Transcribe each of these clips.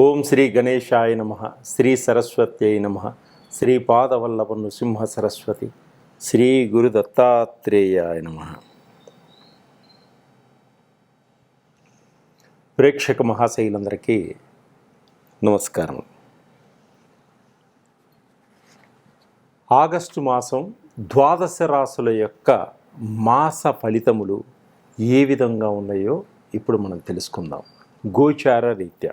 ఓం శ్రీ గణేశాయ నమ శ్రీ సరస్వత్యై నమ శ్రీ పాదవల్లభ నృసింహ సరస్వతి శ్రీ గురు దత్తాత్రేయాయ నమ. ప్రేక్షక మహాశైలందరికీ నమస్కారం. ఆగస్టు మాసం ద్వాదశ రాసుల యొక్క మాస ఫలితములు ఏ విధంగా ఉన్నాయో ఇప్పుడు మనం తెలుసుకుందాం. గోచార రీత్యా.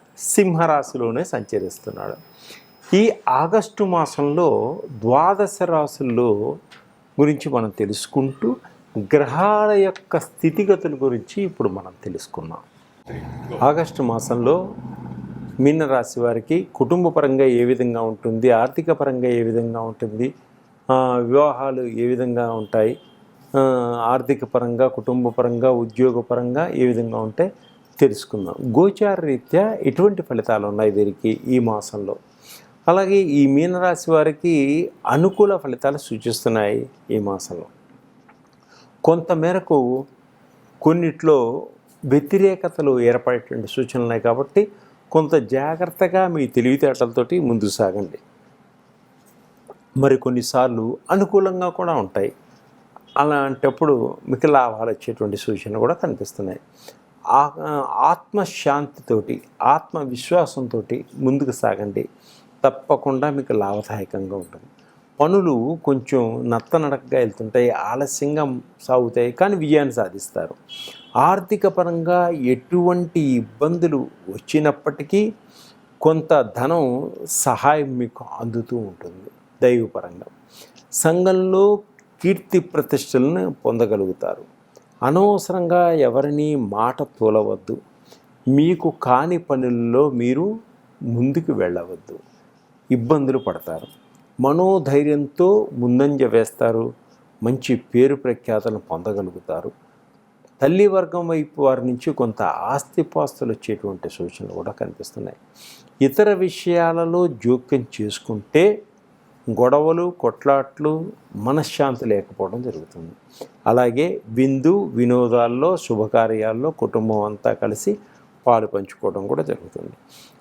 సింహరాశిలోనే సంచరిస్తున్నాడు. ఈ ఆగస్టు మాసంలో ద్వాదశ రాశుల్లో గురించి మనం తెలుసుకుంటూ గ్రహాల యొక్క స్థితిగతుల గురించి ఇప్పుడు మనం తెలుసుకున్నాం ఆగస్టు మాసంలో మీన రాశి వారికి కుటుంబ పరంగా ఏ విధంగా ఉంటుంది ఆర్థిక పరంగా ఏ విధంగా ఉంటుంది వివాహాలు ఏ విధంగా ఉంటాయి ఆర్థిక పరంగా కుటుంబ పరంగా ఏ విధంగా ఉంటాయి తెలుసుకుందాం. గోచార రీత్యా ఎటువంటి ఫలితాలు ఉన్నాయి దీనికి ఈ మాసంలో? అలాగే ఈ మీనరాశి వారికి అనుకూల ఫలితాలు సూచిస్తున్నాయి ఈ మాసంలో. కొంత మేరకు కొన్నిట్లో వ్యతిరేకతలు ఏర్పడేటువంటి సూచనలు ఉన్నాయి కాబట్టి కొంత జాగ్రత్తగా మీ తెలివితేటలతోటి ముందుకు సాగండి. మరి కొన్నిసార్లు అనుకూలంగా కూడా ఉంటాయి. అలాంటప్పుడు మీకు లాభాలు వచ్చేటువంటి సూచనలు కూడా కనిపిస్తున్నాయి. ఆత్మశాంతితోటి ఆత్మవిశ్వాసంతో ముందుకు సాగండి. తప్పకుండా మీకు లాభదాయకంగా ఉంటుంది. పనులు కొంచెం నత్తనడకగా వెళ్తుంటాయి ఆలస్యంగా సాగుతాయి కానీ విజయాన్ని సాధిస్తారు. ఆర్థిక పరంగా ఎటువంటి ఇబ్బందులు వచ్చినప్పటికీ కొంత ధనం సహాయం మీకు అందుతూ ఉంటుంది దైవపరంగా. సంఘంలో కీర్తి ప్రతిష్టలను పొందగలుగుతారు. అనవసరంగా ఎవరిని మాట తోలవద్దు. మీకు కాని పనుల్లో మీరు ముందుకు వెళ్ళవద్దు. ఇబ్బందులు పడతారు. మనోధైర్యంతో ముందంజ వేస్తారు. మంచి పేరు ప్రఖ్యాతలను పొందగలుగుతారు. తల్లి వర్గం వైపు వారి నుంచి కొంత ఆస్తిపాస్తులు వచ్చేటువంటి సూచనలు కూడా కనిపిస్తున్నాయి. ఇతర విషయాలలో జోక్యం చేసుకుంటే గొడవలు కొట్లాట్లు మనశ్శాంతి లేకపోవడం జరుగుతుంది. అలాగే విందు వినోదాల్లో శుభకార్యాల్లో కుటుంబం అంతా కలిసి పాలు పంచుకోవడం కూడా జరుగుతుంది.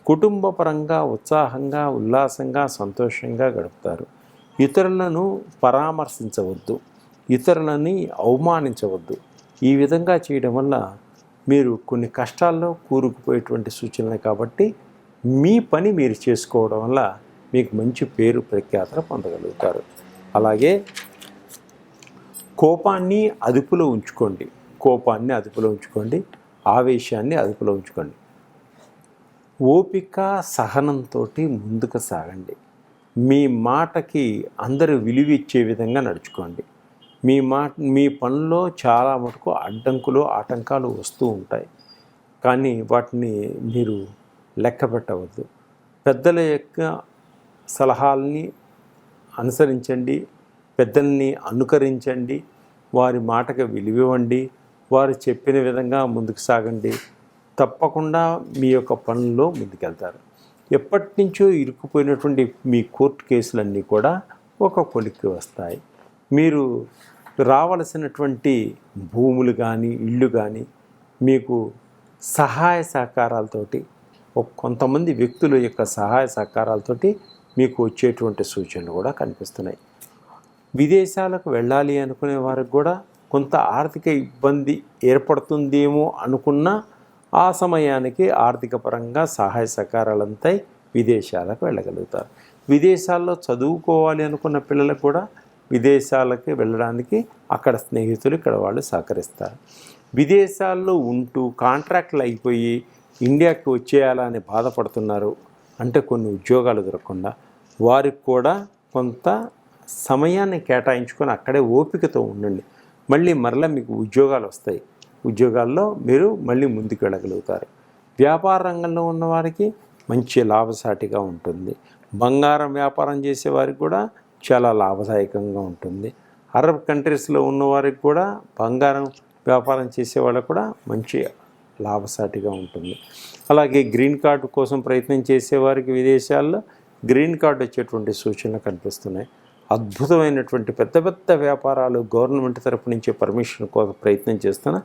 కుటుంబపరంగా ఉత్సాహంగా ఉల్లాసంగా సంతోషంగా గడుపుతారు. ఇతరులను పరామర్శించవద్దు. ఇతరులని అవమానించవద్దు. ఈ విధంగా చేయడం వల్ల మీరు కొన్ని కష్టాల్లో కూరుకుపోయేటువంటి సూచనలు కాబట్టి మీ పని మీరు చేసుకోవడం వల్ల మీకు మంచి పేరు ప్రఖ్యాతలు పొందగలుగుతారు. అలాగే కోపాన్ని అదుపులో ఉంచుకోండి. కోపాన్ని అదుపులో ఉంచుకోండి. ఆవేశాన్ని అదుపులో ఉంచుకోండి. ఓపిక సహనంతో ముందుకు సాగండి. మీ మాటకి అందరూ విలువ ఇచ్చే విధంగా నడుచుకోండి. మీ మాట మీ పనిలో చాలా మటుకు అడ్డంకులు ఆటంకాలు వస్తూ ఉంటాయి. కానీ వాటిని మీరు లెక్క పెట్టవద్దు. పెద్దల యొక్క సలహాలని అనుసరించండి పెద్దల్ని అనుకరించండి వారి మాటకు విలువివ్వండి వారు చెప్పిన విధంగా ముందుకు సాగండి. తప్పకుండా మీ యొక్క పనుల్లో ముందుకెళ్తారు. ఎప్పటి నుంచో ఇరుక్కుపోయినటువంటి మీ కోర్టు కేసులన్నీ కూడా ఒక కొలిక్కి వస్తాయి. మీరు రావలసినటువంటి భూములు కానీ ఇళ్ళు కానీ మీకు సహాయ సహకారాలతోటి కొంతమంది వ్యక్తుల యొక్క సహాయ సహకారాలతోటి మీకు వచ్చేటువంటి సూచనలు కూడా కనిపిస్తున్నాయి. విదేశాలకు వెళ్ళాలి అనుకునే వారికి కూడా కొంత ఆర్థిక ఇబ్బంది ఏర్పడుతుందేమో అనుకున్న ఆ సమయానికి ఆర్థిక పరంగా సహాయ సహకారాలంతా విదేశాలకు వెళ్ళగలుగుతారు. విదేశాల్లో చదువుకోవాలి అనుకున్న పిల్లలకు కూడా విదేశాలకి వెళ్ళడానికి అక్కడ స్నేహితులు ఇక్కడ వాళ్ళు సహకరిస్తారు. విదేశాల్లో ఉంటూ కాంట్రాక్ట్లు అయిపోయి ఇండియాకి వచ్చేయాలని బాధపడుతున్నారు. అంటే కొన్ని ఉద్యోగాలు దొరకకుండా వారికి కూడా కొంత సమయాన్ని కేటాయించుకొని అక్కడే ఓపికతో ఉండండి. మళ్ళీ మరలా మీకు ఉద్యోగాలు వస్తాయి. ఉద్యోగాల్లో మీరు మళ్ళీ ముందుకు వెళ్ళగలుగుతారు. వ్యాపార రంగంలో ఉన్న వారికి మంచి లాభసాటిగా ఉంటుంది. బంగారం వ్యాపారం చేసేవారికి కూడా చాలా లాభదాయకంగా ఉంటుంది. అరబ్ కంట్రీస్లో ఉన్నవారికి కూడా బంగారం వ్యాపారం చేసే వాళ్ళకు కూడా మంచి లాభసాటిగా ఉంటుంది. అలాగే గ్రీన్ కార్డు కోసం ప్రయత్నం చేసేవారికి విదేశాల్లో గ్రీన్ కార్డు వచ్చేటువంటి సూచనలు కనిపిస్తున్నాయి. అద్భుతమైనటువంటి పెద్ద పెద్ద వ్యాపారాలు గవర్నమెంట్ తరపు నుంచి పర్మిషన్ కోసం ప్రయత్నం చేస్తున్న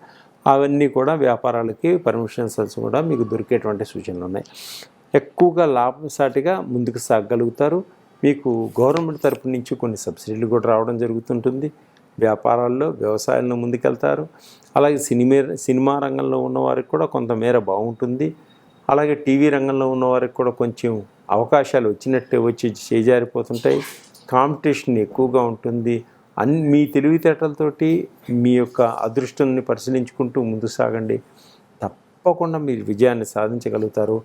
అవన్నీ కూడా వ్యాపారాలకి పర్మిషన్స్ కూడా మీకు దొరికేటువంటి సూచనలు ఉన్నాయి. ఎక్కువగా లాభసాటిగా ముందుకు సాగగలుగుతారు మీకు గవర్నమెంట్ తరపు నుంచి కొన్ని సబ్సిడీలు కూడా రావడం జరుగుతుంటుంది. వ్యాపారాల్లో వ్యవసాయంలో ముందుకెళ్తారు. అలాగే సినిమా సినిమా రంగంలో ఉన్నవారికి కూడా కొంతమేర బాగుంటుంది. అలాగే టీవీ రంగంలో ఉన్నవారికి కూడా కొంచెం అవకాశాలు వచ్చినట్టే వచ్చి చేజారిపోతుంటాయి. కాంపిటీషన్ ఎక్కువగా ఉంటుంది. అన్ మీ తెలివితేటలతోటి మీ యొక్క అదృష్టాన్ని పరిశీలించుకుంటూ ముందు సాగండి. తప్పకుండా మీరు విజయాన్ని సాధించగలుగుతారు.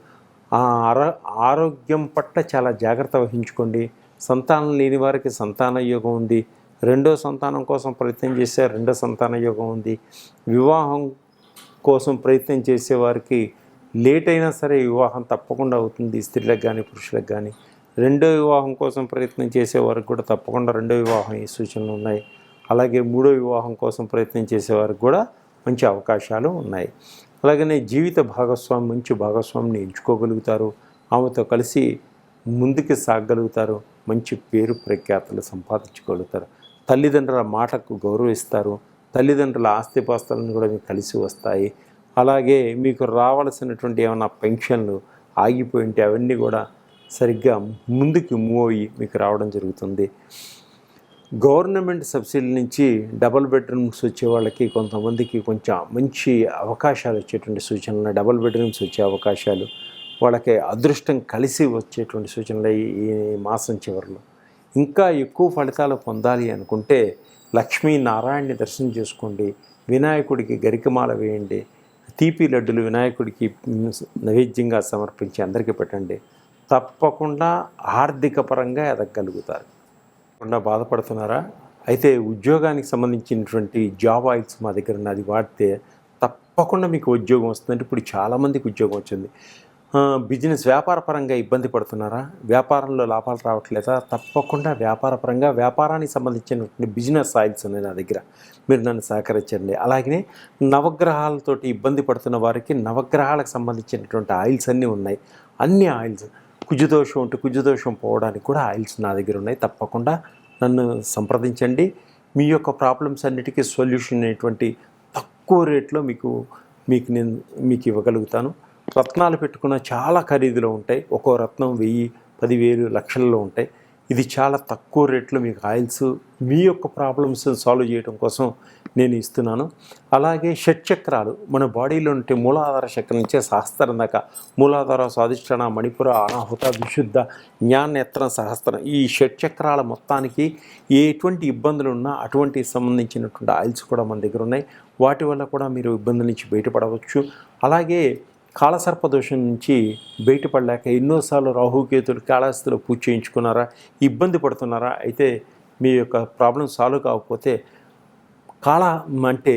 ఆ ఆరో ఆరోగ్యం పట్ల చాలా జాగ్రత్త వహించుకోండి. సంతానం లేని వారికి సంతాన యోగం ఉంది. రెండో సంతానం కోసం ప్రయత్నం చేసే రెండో సంతాన యోగం ఉంది. వివాహం కోసం ప్రయత్నం చేసేవారికి లేట్ అయినా సరే వివాహం తప్పకుండా అవుతుంది. స్త్రీలకు కానీ పురుషులకు కానీ రెండో వివాహం కోసం ప్రయత్నం చేసేవారికి కూడా తప్పకుండా రెండో వివాహం ఈ సూచనలు ఉన్నాయి. అలాగే మూడో వివాహం కోసం ప్రయత్నం చేసేవారికి కూడా మంచి అవకాశాలు ఉన్నాయి. అలాగనే జీవిత భాగస్వామి మంచి భాగస్వామిని ఎంచుకోగలుగుతారు. ఆమెతో కలిసి ముందుకు సాగగలుగుతారు మంచి పేరు ప్రఖ్యాతలు సంపాదించుకోగలుగుతారు. తల్లిదండ్రుల మాటకు గౌరవిస్తారు. తల్లిదండ్రుల ఆస్తిపాస్తులను కూడా మీకు కలిసి వస్తాయి. అలాగే మీకు రావాల్సినటువంటి ఏమైనా పెన్షన్లు ఆగిపోయి ఉంటే అవన్నీ కూడా సరిగ్గా ముందుకు మూవ్ అయ్యి మీకు రావడం జరుగుతుంది. గవర్నమెంట్ సబ్సిడీ నుంచి డబుల్ బెడ్రూమ్స్ వచ్చే వాళ్ళకి కొంతమందికి కొంచెం మంచి అవకాశాలు వచ్చేటువంటి సూచనలు డబుల్ బెడ్రూమ్స్ వచ్చే అవకాశాలు వాళ్ళకి అదృష్టం కలిసి వచ్చేటువంటి సూచనలు ఈ ఈ మాసం చివరిలో. ఇంకా ఎక్కువ ఫలితాలు పొందాలి అనుకుంటే లక్ష్మీనారాయణని దర్శనం చేసుకోండి. వినాయకుడికి గరికమాల వేయండి. తీపి లడ్డులు వినాయకుడికి నైవేద్యంగా సమర్పించి అందరికీ పెట్టండి. తప్పకుండా ఆర్థిక పరంగా ఎదగలుగుతారు. తప్పకుండా బాధపడుతున్నారా? అయితే ఉద్యోగానికి సంబంధించినటువంటి జాబ్ ఆయిల్స్ మా దగ్గర ఉన్నది వాడితే తప్పకుండా మీకు ఉద్యోగం వస్తుందంటే ఇప్పుడు చాలామందికి ఉద్యోగం వచ్చింది. బిజినెస్ వ్యాపారపరంగా ఇబ్బంది పడుతున్నారా? వ్యాపారంలో లాభాలు రావట్లేదా? తప్పకుండా వ్యాపారపరంగా వ్యాపారానికి సంబంధించినటువంటి బిజినెస్ ఆయిల్స్ ఉన్నాయి నా దగ్గర. మీరు నన్ను సహకరించండి. అలాగనే నవగ్రహాలతోటి ఇబ్బంది పడుతున్న వారికి నవగ్రహాలకు సంబంధించినటువంటి ఆయిల్స్ అన్నీ ఉన్నాయి. అన్ని ఆయిల్స్ కుజుదోషం ఉంటే కుజుదోషం పోవడానికి కూడా ఆయిల్స్ నా దగ్గర ఉన్నాయి. తప్పకుండా నన్ను సంప్రదించండి. మీ యొక్క ప్రాబ్లమ్స్ అన్నిటికీ సొల్యూషన్ అనేటువంటి తక్కువ రేట్లో మీకు మీకు నేను మీకు ఇవ్వగలుగుతాను. రత్నాలు పెట్టుకున్న చాలా ఖరీదులో ఉంటాయి. ఒక్కో రత్నం వెయ్యి పదివేలు లక్షల్లో ఉంటాయి. ఇది చాలా తక్కువ రేట్లో మీకు ఆయిల్స్ మీ యొక్క ప్రాబ్లమ్స్ సాల్వ్ చేయడం కోసం నేను ఇస్తున్నాను. అలాగే షట్చక్రాలు మన బాడీలో ఉంటే మూలాధార చక్రం నుంచే సహస్రం దాకా మూలాధార స్వాధిష్టాన మణిపుర అనాహుత విశుద్ధ జ్ఞానేత్ర సహస్రం ఈ షట్చక్రాల మొత్తానికి ఎటువంటి ఇబ్బందులు ఉన్నా అటువంటి సంబంధించినటువంటి ఆయిల్స్ కూడా మన దగ్గర ఉన్నాయి. వాటి వల్ల కూడా మీరు ఇబ్బందుల నుంచి బయటపడవచ్చు. అలాగే కాళసర్ప దోషం నుంచి బయటపడలేక ఎన్నోసార్లు రాహుకేతులు కాళహస్తిలో పూజ చేయించుకున్నారా ఇబ్బంది పడుతున్నారా అయితే మీ యొక్క ప్రాబ్లం సాల్వ్ కాకపోతే కాళ అంటే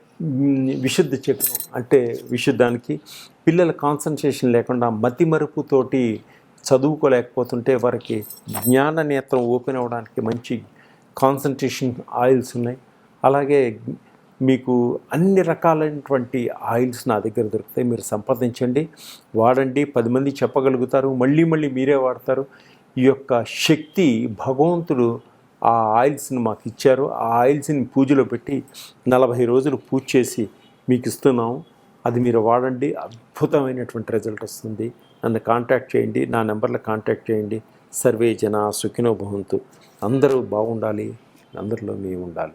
విశుద్ధ చక్రం అంటే విశుద్ధానికి పిల్లల కాన్సన్ట్రేషన్ లేకుండా మతి మరుపుతోటి చదువుకోలేకపోతుంటే వారికి జ్ఞాన నేత్రం ఓపెన్ అవ్వడానికి మంచి కాన్సన్ట్రేషన్ ఆయిల్స్ ఉన్నాయి. అలాగే మీకు అన్ని రకాలైనటువంటి ఆయిల్స్ నా దగ్గర దొరుకుతాయి. మీరు సంప్రదించండి. వాడండి. పది మంది చెప్పగలుగుతారు. మళ్ళీ మళ్ళీ మీరే వాడతారు. ఈ యొక్క శక్తి భగవంతుడు ఆ ఆయిల్స్ని మాకు ఇచ్చారు. ఆ ఆయిల్స్ని పూజలో పెట్టి నలభై రోజులు పూజ చేసి మీకు ఇస్తున్నాం. అది మీరు వాడండి. అద్భుతమైనటువంటి రిజల్ట్ వస్తుంది. నన్ను కాంటాక్ట్ చేయండి. నా నెంబర్లో కాంటాక్ట్ చేయండి. సర్వే జన సుఖినో భవంతు. అందరూ బాగుండాలి. అందరిలో మేము ఉండాలి